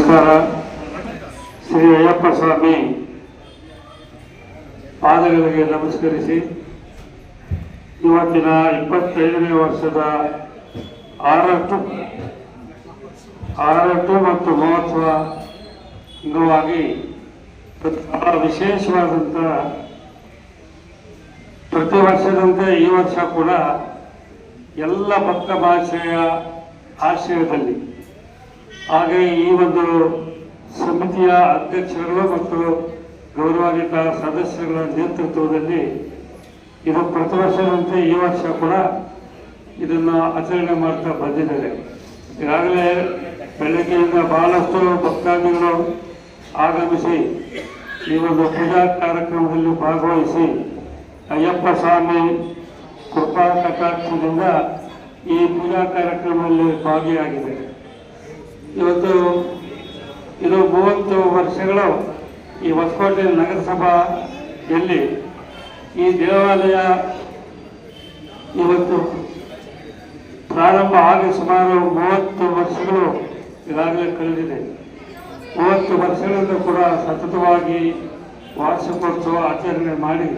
ನಮಸ್ಕಾರ. ಶ್ರೀ ಅಯ್ಯಪ್ಪ ಸ್ವಾಮಿ ಪಾದಗಳಿಗೆ ನಮಸ್ಕರಿಸಿ ಇವತ್ತಿನ ಇಪ್ಪತ್ತೈದನೇ ವರ್ಷದ ಆರಟ್ಟು ಆರಟ್ಟು ಮತ್ತು ಮಹತ್ವ ಅಂಗವಾಗಿ ಬಹಳ ವಿಶೇಷವಾದಂಥ ಪ್ರತಿ ವರ್ಷದಂತೆ ಈ ವರ್ಷ ಕೂಡ ಎಲ್ಲ ಭಕ್ತ ಭಾಷೆಯ ಆಶ್ರಯದಲ್ಲಿ ಹಾಗೆ ಈ ಒಂದು ಸಮಿತಿಯ ಅಧ್ಯಕ್ಷರುಗಳು ಮತ್ತು ಗೌರವಾನ್ವಿತ ಸದಸ್ಯರುಗಳ ನೇತೃತ್ವದಲ್ಲಿ ಇದು ಪ್ರತಿ ವರ್ಷದಂತೆ ಈ ವರ್ಷ ಕೂಡ ಇದನ್ನು ಆಚರಣೆ ಮಾಡ್ತಾ ಬಂದಿದ್ದಾರೆ. ಈಗಾಗಲೇ ಬೆಳಗ್ಗೆಯಿಂದ ಬಹಳಷ್ಟು ಭಕ್ತಾದಿಗಳು ಆಗಮಿಸಿ ಈ ಒಂದು ಪೂಜಾ ಕಾರ್ಯಕ್ರಮದಲ್ಲಿ ಭಾಗವಹಿಸಿ ಅಯ್ಯಪ್ಪ ಸ್ವಾಮಿ ಕೃಪಾ ಕಟಾಕ್ಷದಿಂದ ಈ ಪೂಜಾ ಕಾರ್ಯಕ್ರಮದಲ್ಲಿ ಭಾಗಿಯಾಗಿದೆ ಇವತ್ತು ಇದು ಮೂವತ್ತು ವರ್ಷಗಳು ಈ ಹೊಸಕೋಟೆ ನಗರಸಭೆಯಲ್ಲಿ ಈ ದೇವಾಲಯ ಇವತ್ತು ಪ್ರಾರಂಭ ಆಗಿ ಸುಮಾರು ಮೂವತ್ತು ವರ್ಷಗಳು ಈಗಾಗಲೇ ಕಳೆದಿದೆ. ಮೂವತ್ತು ವರ್ಷಗಳಿಂದ ಕೂಡ ಸತತವಾಗಿ ವಾರ್ಷಿಕೋತ್ಸವ ಆಚರಣೆ ಮಾಡಿ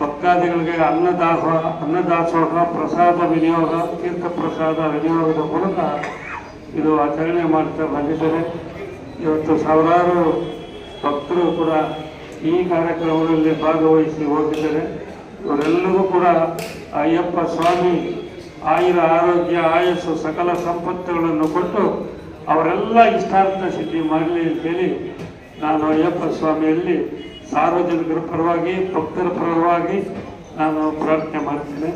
ಭಕ್ತಾದಿಗಳಿಗೆ ಅನ್ನದಾಸೋಹ ಅನ್ನದಾಸೋಹ, ಪ್ರಸಾದ ವಿನಿಯೋಗ, ತೀರ್ಥ ಪ್ರಸಾದ ವಿನಿಯೋಗದ ಮೂಲಕ ಇದು ಆಚರಣೆ ಮಾಡ್ತಾ ಬಂದಿದ್ದಾರೆ ಇವತ್ತು ಸಾವಿರಾರು ಭಕ್ತರು ಕೂಡ ಈ ಕಾರ್ಯಕ್ರಮದಲ್ಲಿ ಭಾಗವಹಿಸಿ ಹೋಗಿದ್ದಾರೆ ಇವರೆಲ್ಲರಿಗೂ ಕೂಡ ಅಯ್ಯಪ್ಪ ಸ್ವಾಮಿ ಆಯುರ ಆರೋಗ್ಯ, ಆಯಸ್ಸು, ಸಕಲ ಸಂಪತ್ತುಗಳನ್ನು ಕೊಟ್ಟು ಅವರೆಲ್ಲ ಇಷ್ಟಾರ್ಥ ಸಿದ್ಧಿ ಮಾಡಲಿ ಅಂತೇಳಿ ನಾನು ಅಯ್ಯಪ್ಪ ಸ್ವಾಮಿಯಲ್ಲಿ ಸಾರ್ವಜನಿಕರ ಪರವಾಗಿ, ಭಕ್ತರ ಪರವಾಗಿ ನಾನು ಪ್ರಾರ್ಥನೆ ಮಾಡ್ತೇನೆ.